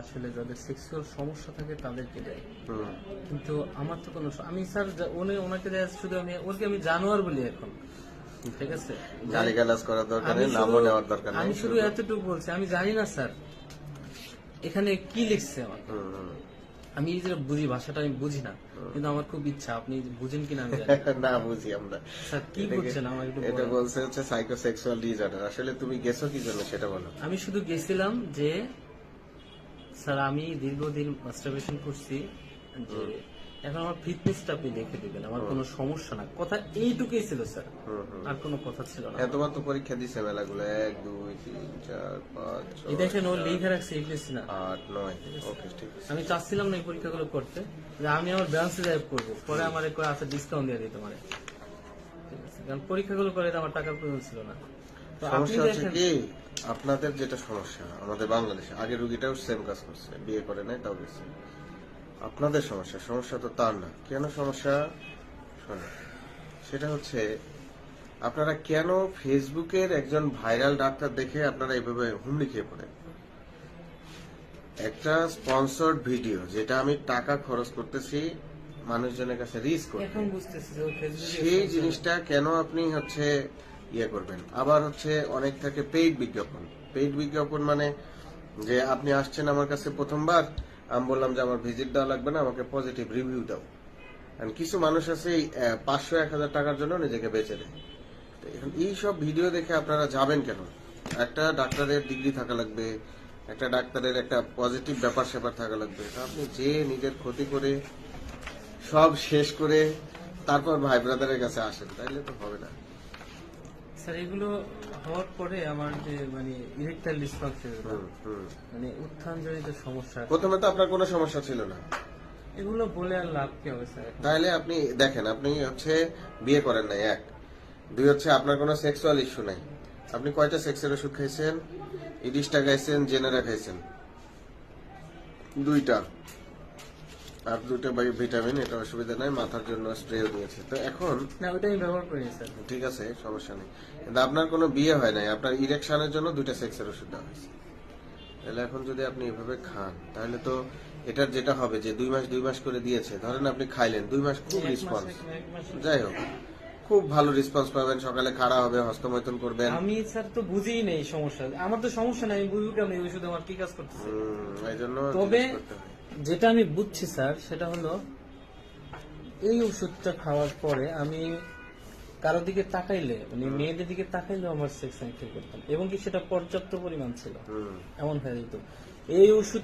আসলে যাদের সেক্সুয়াল সমস্যা থাকে তাদেরকে দেয়। কিন্তু আমার তো কোনো আমি স্যার উনি ওনাকে দেয় শুধু আমি ওকে আমি জানোয়ার বলি এখন। ঠিক আছে? গালিগালাজ করার দরকার নেই নামও নেওয়ার দরকার নেই। আমি শুধু এতটুকু বলছি আমি জানি না স্যার এখানে কি লিখছে আমার। আমি এই যে বুঝি ভাষাটা আমি বুঝি না কিন্তু আমার খুব ইচ্ছা আপনি বুঝেন কিনা আমি না। বুঝি আমরা। স্যার কি করছেন আমার একটু এটা বলছে হচ্ছে সাইকোসেক্সুয়াল ডিসঅর্ডার আসলে তুমি গেছো কি জন্য সেটা বলো। আমি শুধু গেছিলাম যে স্যার আমি দীর্ঘদিন মাস্টারবেশন করছি যে এখন আমার ফিটনেসটা আপনি দেখে দিবেন আমার কোনো সমস্যা না। কথা এইটুকুই ছিল স্যার। আর কোনো কথা ছিল না। হ্যাঁ তোমার তো পরীক্ষা দিছে মেলাগুলো এক দুই তিন চার পাঁচ এই দেখেন ও লিখে রাখছে এইচএসসি না। আট নয়। ওকে ঠিক আছে। আমি চাচ্ছিলাম না এই পরীক্ষাগুলো করতে যে আমি আমার ব্রাঞ্চে যাই করব। পরে আমার আছে ডিসকাউন্ট দিয়ে দিতে পারে ঠিক আছে। কারণ পরীক্ষাগুলো করে আমার টাকার প্রয়োজন ছিল না। সমস্যা হচ্ছে কি আপনাদের যেটা সমস্যা আমাদের বাংলাদেশে আগে রুগীটাও সেম কাজ করছে বিয়ে করে নাই তাও গেছে। আপনাদের সমস্যা সমস্যা তো তার না। কেন সমস্যা? সেটা হচ্ছে আপনারা কেন ফেসবুকের একজন ভাইরাল ডাক্তার দেখে আপনারা এইভাবে হুমড়ি খেয়ে পড়েন? একটা স্পন্সর্ড ভিডিও যেটা আমি টাকা খরচ করতেছি মানুষজনের কাছে রিস্ক করতে সেই জিনিসটা কেন আপনি হচ্ছে ইয়ে করবেন। আবার হচ্ছে অনেক থাকে পেইড বিজ্ঞাপন। পেইড বিজ্ঞাপন মানে যে আপনি আসছেন আমার কাছে প্রথমবার, আমি বললাম যে আমার ভিজিট দেওয়া লাগবে না, আমাকে পজিটিভ রিভিউ দাও। আর কিছু মানুষ আছে পাঁচশো এক হাজার টাকার জন্য নিজেকে বেঁচে দেয়। এখন এই সব ভিডিও দেখে আপনারা যাবেন কেন? একটা ডাক্তারের ডিগ্রি থাকা লাগবে, একটা ডাক্তারের একটা পজিটিভ ব্যাপার স্যাপার থাকা লাগবে। আপনি যে নিজের ক্ষতি করে সব শেষ করে তারপর ভাই ব্রাদারের কাছে আসেন, তাইলে তো হবে না। স্যার এগুলো হওয়ার পরে আমার যে মানে ইরেকটাইল ডিসফাংশন। মানে উত্থান জনিত সমস্যা। প্রথমে তো আপনার কোনো সমস্যা ছিল না। এগুলো বলে আর লাভ কি হবে স্যার? তাহলে আপনি দেখেন আপনি হচ্ছে বিয়ে করেন নাই এক। দুই হচ্ছে আপনার কোনো সেক্সুয়াল ইস্যু নাই। আপনি কয়টা সেক্সের ওষুধ খাইছেন? ইডিসটা খাইছেন জেনেরা খাইছেন। দুইটা। আর দুটো বাই ভিটামিন এটা অসুবিধা নাই মাথার জন্য স্প্রেও দিয়েছে। তো এখন না ওটা আমি ব্যবহার করিনি স্যার। ঠিক আছে সমস্যা নেই। কিন্তু আপনার কোনো বিয়ে হয় নাই আপনার ইরেকশনের জন্য দুইটা সেক্সের ওষুধ দেওয়া হয়েছে। তাহলে এখন যদি আপনি এভাবে খান তাহলে তো এটার যেটা হবে যে দুই মাস দুই মাস করে দিয়েছে ধরেন আপনি খাইলেন দুই মাস খুব রেসপন্স যাই হোক খুব ভালো রেসপন্স পাবেন সকালে খাড়া হবে হস্তমৈথুন করবেন। আমি স্যার তো বুঝিই নেই সমস্যা। আমার তো সমস্যা নাই আমি বুঝব কেমন ওষুধ আমার কি কাজ করতেছে। এই জন্য তবে। যেটা আমি বুঝছি স্যার সেটা হলো এই ওষুধটা খাওয়ার পরে আমি কারোর দিকে তাকাইলে মানে মেয়েদের দিকে তাকাইলে আমার সেক্স অ্যাক্টিভ করতাম এবং কি সেটা পর্যাপ্ত পরিমাণ ছিল। এমন হয়ে যেত। এই ওষুধ